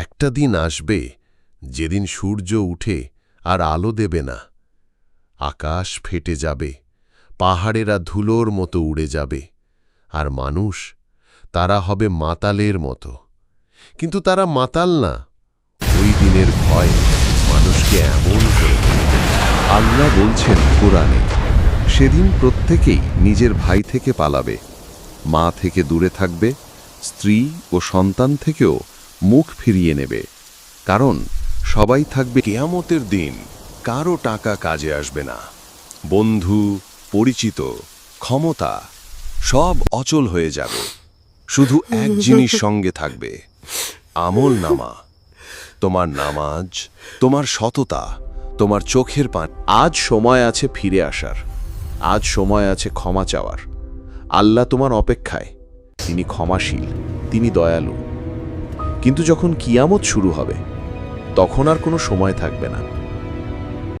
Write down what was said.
একটা দিন আসবে যেদিন সূর্য উঠে আর আলো দেবে না। আকাশ ফেটে যাবে, পাহাড়েরা ধুলোর মতো উড়ে যাবে, আর মানুষ তারা হবে মাতালের মতো। কিন্তু তারা মাতাল না, ওই দিনের ভয় মানুষকে এমন করে আল্লাহ বলছেন কোরআনে, সেদিন প্রত্যেকেই নিজের ভাই থেকে পালাবে, মা থেকে দূরে থাকবে, স্ত্রী ও সন্তান থেকেও মুখ ফিরিয়ে নেবে। কারণ সবাই থাকবে কেয়ামতের দিন, কারও টাকা কাজে আসবে না। বন্ধু, পরিচিত, ক্ষমতা, সব অচল হয়ে যাবে। শুধু এক জিনিস সঙ্গে থাকবে, আমল নামা। তোমার নামাজ, তোমার সততা, তোমার চোখের পান। আজ সময় আছে ফিরে আসার। আজ সময় আছে ক্ষমা চাওয়ার। আল্লাহ তোমার অপেক্ষায়। তিনি ক্ষমাশীল, তিনি দয়ালু। কিন্তু যখন কিয়ামত শুরু হবে তখন আর কোনো সময় থাকবে না।